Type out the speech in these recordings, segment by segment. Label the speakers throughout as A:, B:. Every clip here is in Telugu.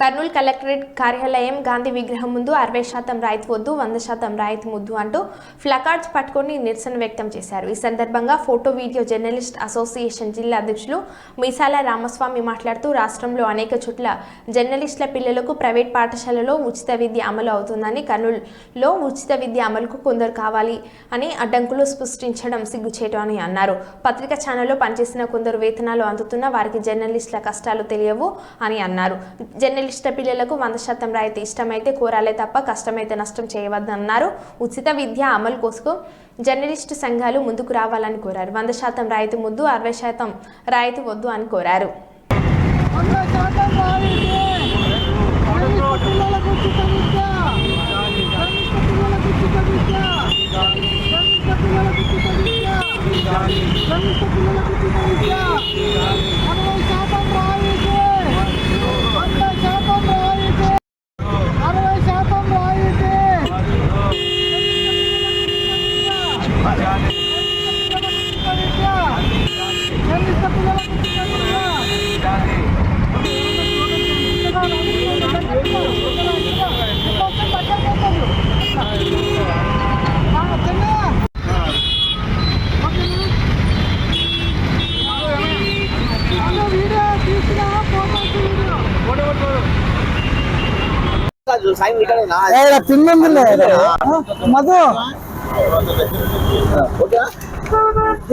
A: కర్నూలు కలెక్టరేట్ కార్యాలయం గాంధీ విగ్రహం ముందు అరవై శాతం రాయితీ వద్దు వంద శాతం రాయితీ ముద్దు అంటూ ఫ్లకార్డ్స్ పట్టుకొని నిరసన వ్యక్తం చేశారు. ఈ సందర్భంగా ఫోటో వీడియో జర్నలిస్ట్ అసోసియేషన్ జిల్లా అధ్యక్షులు మీసాల రామస్వామి మాట్లాడుతూ రాష్ట్రంలో అనేక చోట్ల జర్నలిస్టుల పిల్లలకు ప్రైవేట్ పాఠశాలలో ఉచిత విద్య అమలు అవుతుందని కర్నూలులో ఉచిత విద్య అమలుకు కొందరు కావాలి అని అడ్డంకులు సృష్టించడం సిగ్గుచేటు అని అన్నారు. పత్రికా ఛానల్లో పనిచేసిన కొందరు వేతనాలు అందుతున్న వారికి జర్నలిస్టుల కష్టాలు తెలియవు అని అన్నారు. ఇష్ట పిల్లలకు వంద శాతం రాయితీ ఇష్టమైతే కోరాలే తప్ప కష్టమైతే నష్టం చేయవద్దన్నారు. ఉచిత విద్య అమలు కోసం జర్నలిస్టు సంఘాలు ముందుకు రావాలని కోరారు. వంద శాతం రాయితీ ముద్దు అరవై శాతం రాయితీ వద్దు అని కోరారు.
B: వంద శాతం పిన్నుందిలే మధు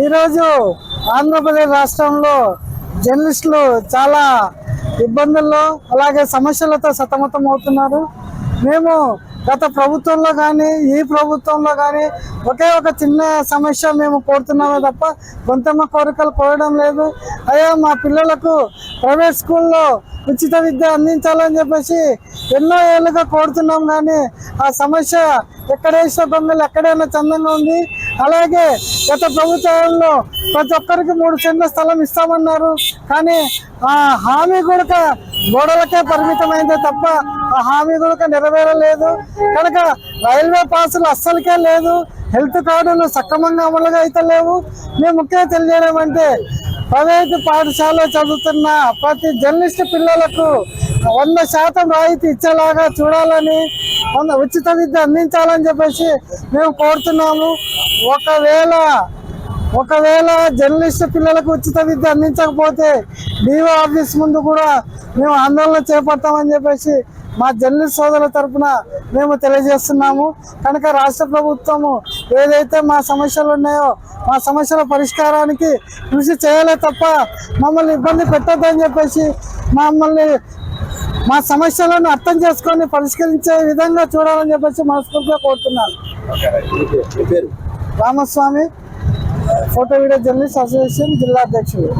B: ఈరోజు ఆంధ్రప్రదేశ్ రాష్ట్రంలో జర్నలిస్టులు చాలా ఇబ్బందుల్లో అలాగే సమస్యలతో సతమతం అవుతున్నారు. మేము గత ప్రభుత్వంలో కానీ ఈ ప్రభుత్వంలో కానీ ఒకే ఒక చిన్న సమస్య మేము కోరుతున్నామే తప్ప గొంతమ్మ కోరికలు కోరడం లేదు. అయ్యా మా పిల్లలకు ప్రైవేట్ స్కూల్లో ఉచిత విద్య అందించాలని చెప్పేసి ఎన్నో ఏళ్ళుగా కోరుతున్నాం కానీ ఆ సమస్య ఎక్కడేసిన బొమ్మలు ఎక్కడైనా చందంగా ఉంది? అలాగే గత ప్రభుత్వంలో ప్రతి ఒక్కరికి మూడు సెంట్ల స్థలం ఇస్తామన్నారు. కానీ ఆ హామీ కూడా గోడలకే పరిమితమైందే తప్ప ఆ హామీ కూడా నెరవేరలేదు. కనుక రైల్వే పాసులు అస్సలకే లేదు. హెల్త్ కార్డులు సక్రమంగా అమలుగా అయితే లేవు. మేము ముఖ్యంగా తెలియజేయడం అంటే ప్రైవేటు పాఠశాల చదువుతున్న ప్రతి జర్నలిస్ట్ పిల్లలకు వంద శాతం రాయితీ ఇచ్చేలాగా చూడాలని ఉచిత విద్య అందించాలని చెప్పేసి మేము కోరుతున్నాము. ఒకవేళ ఒకవేళ జర్నలిస్ట్ పిల్లలకు ఉచిత విద్య అందించకపోతే డిఓ ఆఫీస్ ముందు కూడా మేము ఆందోళన చేపడతామని చెప్పేసి మా జర్నలిస్ట్ సోదరుల తరపున మేము తెలియజేస్తున్నాము. కనుక రాష్ట్ర ప్రభుత్వము ఏదైతే మా సమస్యలు ఉన్నాయో మా సమస్యల పరిష్కారానికి కృషి చేయాలే తప్ప మమ్మల్ని ఇబ్బంది పెట్టద్దని చెప్పేసి మమ్మల్ని మా సమస్యలను అర్థం చేసుకొని పరిష్కరించే విధంగా చూడాలని చెప్పేసి మనస్ఫూర్తిగా కోరుతున్నాను. Ramaswamy photo video journalist association జిల్లా అధ్యక్షుడు.